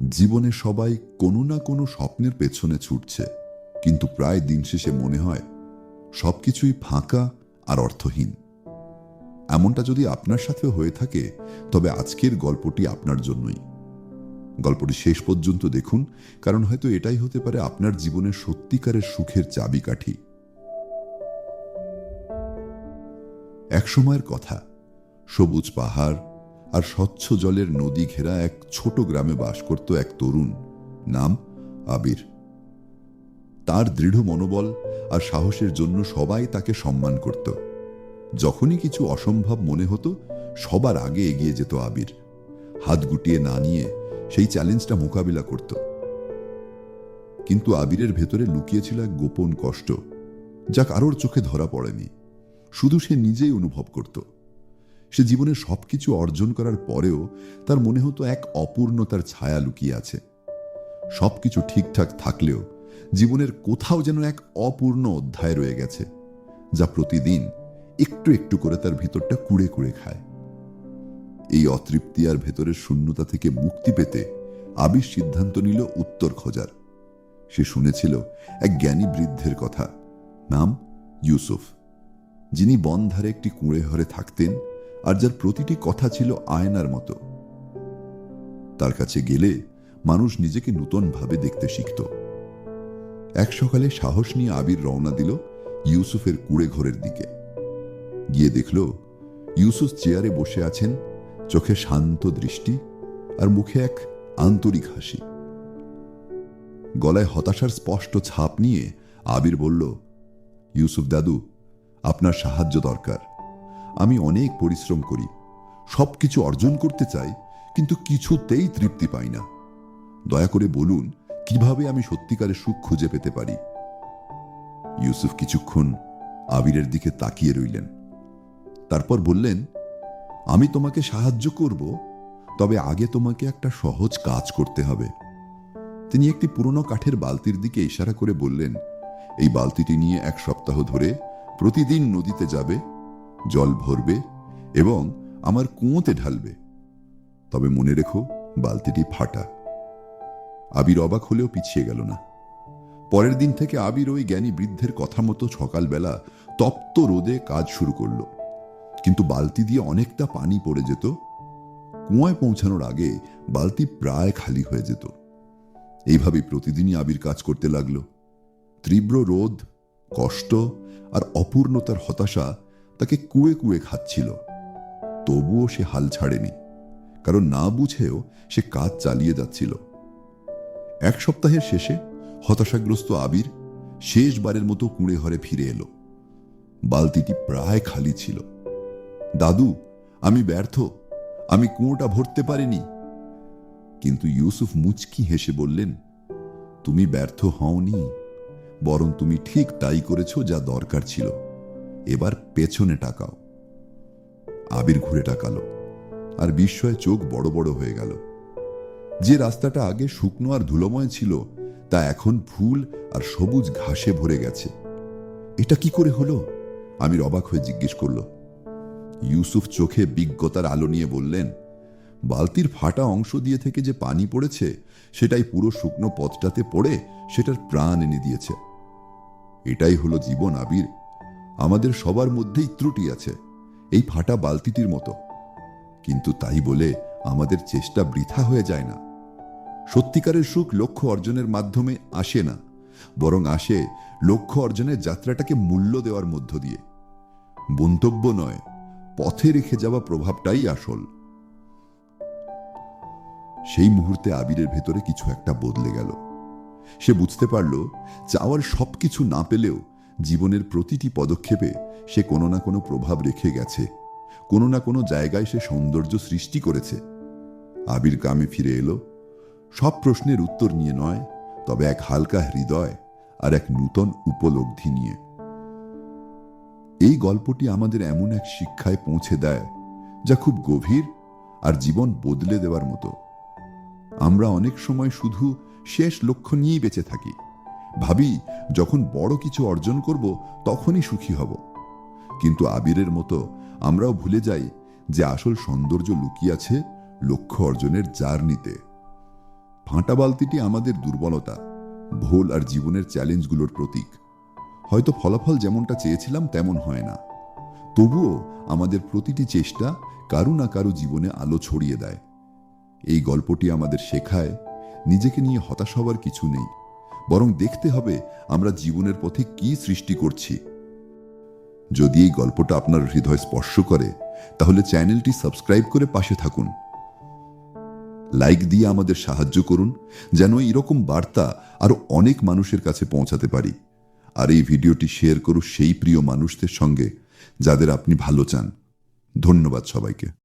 জীবনে সবাই কোনো না কোনো স্বপ্নের পেছনে ছুটছে, কিন্তু প্রায় দিন শেষে মনে হয় সবকিছুই ফাঁকা আর অর্থহীন। এমনটা যদি আপনার সাথে হয়ে থাকে, তবে আজকের গল্পটি আপনার জন্যই। গল্পটি শেষ পর্যন্ত দেখুন, কারণ হয়তো এটাই হতে পারে আপনার জীবনের সত্যিকারের সুখের চাবিকাঠি। এক সময়ের কথা, সবুজ পাহাড় আর স্বচ্ছ জলের নদী ঘেরা এক ছোট গ্রামে বাস করত এক তরুণ, নাম আবির। তার দৃঢ় মনোবল আর সাহসের জন্য সবাই তাকে সম্মান করত। যখনই কিছু অসম্ভব মনে হতো, সবার আগে এগিয়ে যেত আবির। হাত গুটিয়ে না নিয়ে সেই চ্যালেঞ্জটা মোকাবিলা করত। কিন্তু আবিরের ভেতরে লুকিয়েছিল এক গোপন কষ্ট, যা কারোর চোখে ধরা পড়েনি। শুধু সে নিজেই অনুভব করত। সে জীবনে সবকিছু অর্জন করার পরেও তার মনে হতো এক অপূর্ণতার ছায়া লুকিয়ে আছে। সবকিছু ঠিকঠাক থাকলেও জীবনের কোথাও যেন এক অপূর্ণ অধ্যায় রয়ে গেছে, যা প্রতিদিন একটু একটু করে তার ভিতরটা কুড়ে কুড়ে খায়। এই অতৃপ্তি আর ভেতরের শূন্যতা থেকে মুক্তি পেতে আবির সিদ্ধান্ত নিল উত্তর খোঁজার। সে শুনেছিল এক জ্ঞানী বৃদ্ধের কথা, নাম ইউসুফ, যিনি বনধারে একটি কুঁড়ে ঘরে থাকতেন আর যার প্রতিটি কথা ছিল আয়নার মতো। তার কাছে গেলে মানুষ নিজেকে নূতনভাবে দেখতে শিখত। এক সকালে সাহস নিয়ে আবির রওনা দিল ইউসুফের কুড়ে ঘরের দিকে। গিয়ে দেখল ইউসুফ চেয়ারে বসে আছেন, চোখে শান্ত দৃষ্টি আর মুখে এক আন্তরিক হাসি। গলায় হতাশার স্পষ্ট ছাপ নিয়ে আবির বলল, ইউসুফ দাদু, আপনার সাহায্য দরকার। আমি অনেক পরিশ্রম করি, সবকিছু অর্জন করতে চাই, কিন্তু কিছুতেই তৃপ্তি পাই না। দয়া করে বলুন, কীভাবে আমি সত্যিকারের সুখ খুঁজে পেতে পারি? ইউসুফ কিছুক্ষণ আবিরের দিকে তাকিয়ে রইলেন। তারপর বললেন, আমি তোমাকে সাহায্য করব, তবে আগে তোমাকে একটা সহজ কাজ করতে হবে। তিনি একটি পুরনো কাঠের বালতির দিকে ইশারা করে বললেন, এই বালতিটি নিয়ে এক সপ্তাহ ধরে প্রতিদিন নদীতে যাবে জল ভরবে এবং আমার কুঁয়োতে ঢালবে। তবে মনে রেখো, বালতিটি ফাটা। আবির অবাক হলেও পিছিয়ে গেল না। পরের দিন থেকে আবির ওই জ্ঞানী বৃদ্ধের কথা মতো সকালবেলা তপ্ত রোদে কাজ শুরু করল। কিন্তু বালতি দিয়ে অনেকটা পানি পড়ে যেত। কুয়ায় পৌঁছানোর আগে বালতি প্রায় খালি হয়ে যেত। এইভাবেই প্রতিদিনই আবির কাজ করতে লাগল। তীব্র রোদ, কষ্ট আর অপূর্ণতার হতাশা তাকে কুয়ে কুয়ে খাচ্ছিল। তবুও সে হাল ছাড়েনি, কারণ না বুঝেও সে কাজ চালিয়ে যাচ্ছিল। এক সপ্তাহের শেষে হতাশাগ্রস্ত আবির শেষবারের মতো কুঁড়ে ঘরে ফিরে এলো। বালতিটি প্রায় খালি ছিল। দাদু, আমি ব্যর্থ, আমি কুঁয়োটা ভরতে পারিনি। কিন্তু ইউসুফ মুচকি হেসে বললেন, তুমি ব্যর্থ হওনি, বরং তুমি ঠিক তাই করেছ যা দরকার ছিল। এবার পেছনে টাকাও আবির ঘুরে টাকালো আর বিস্ময়ে চোখ বড় বড় হয়ে গেল। যে রাস্তাটা আগে শুকনো আর ধুলোময় ছিল, তা এখন ফুল আর সবুজ ঘাসে ভরে গেছে। এটা কি করে হলো? আমির অবাক হয়ে জিজ্ঞেস করল। ইউসুফ চোখে বিজ্ঞতার আলো নিয়ে বললেন, বালতির ফাটা অংশ দিয়ে থেকে যে পানি পড়েছে, সেটাই পুরো শুকনো পথটাতে পড়ে, সেটার প্রাণ এনে দিয়েছে। এটাই হলো জীবন, আবির। আমাদের সবার মধ্যেই ত্রুটি আছে, এই ফাটা বালতিটির মতো। কিন্তু তাই বলে আমাদের চেষ্টা বৃথা হয়ে যায় না। সত্যিকারের সুখ লক্ষ্য অর্জনের মাধ্যমে আসে না, বরং আসে লক্ষ্য অর্জনের যাত্রাটাকে মূল্য দেওয়ার মধ্য দিয়ে। গন্তব্য নয়, পথে রেখে যাওয়া প্রভাবটাই আসল। সেই মুহূর্তে আবিরের ভেতরে কিছু একটা বদলে গেল। সে বুঝতে পারল, চাওয়ার সবকিছু না পেলেও জীবনের প্রতিটি পদক্ষেপে সে কোনো না কোনো প্রভাব রেখে গেছে। কোনো না কোনো জায়গায় সে সৌন্দর্য সৃষ্টি করেছে। আবির গ্রামে ফিরে এলো। সব প্রশ্নের উত্তর নিয়ে নয়, তবে এক হালকা হৃদয় আর এক নূতন উপলব্ধি নিয়ে। এই গল্পটি আমাদের এমন এক শিক্ষায় পৌঁছে দেয়, যা খুব গভীর আর জীবন বদলে দেওয়ার মতো। আমরা অনেক সময় শুধু শেষ লক্ষ্য নিয়েই বেঁচে থাকি। ভাবি, যখন বড় কিছু অর্জন করব, তখনই সুখী হব। কিন্তু আবিরের মতো আমরাও ভুলে যাই যে আসল সৌন্দর্য লুকিয়ে আছে লক্ষ্য অর্জনের জার্নিতে। ভাঁটা বালতিটি আমাদের দুর্বলতা, ভুল আর জীবনের চ্যালেঞ্জগুলোর প্রতীক। হয়তো ফলাফল যেমনটা চেয়েছিলাম তেমন হয় না। তবুও আমাদের প্রতিটি চেষ্টা কারু না কারু জীবনে আলো ছড়িয়ে দেয়। এই গল্পটি আমাদের শেখায়, নিজেকে নিয়ে হতাশ হওয়ার কিছু নেই। বরং দেখতে হবে আমরা জীবনের পথে কি সৃষ্টি করছি। যদি এই গল্পটা আপনার হৃদয় স্পর্শ করে, তাহলে চ্যানেলটি সাবস্ক্রাইব করে পাশে থাকুন। লাইক দিয়ে আমাদের সাহায্য করুন, যেন এরকম বার্তা আরও অনেক মানুষের কাছে পৌঁছাতে পারি। আর এই ভিডিওটি শেয়ার করুন সেই প্রিয় মানুষদের সঙ্গে, যাদের আপনি ভালো চান। ধন্যবাদ সবাইকে।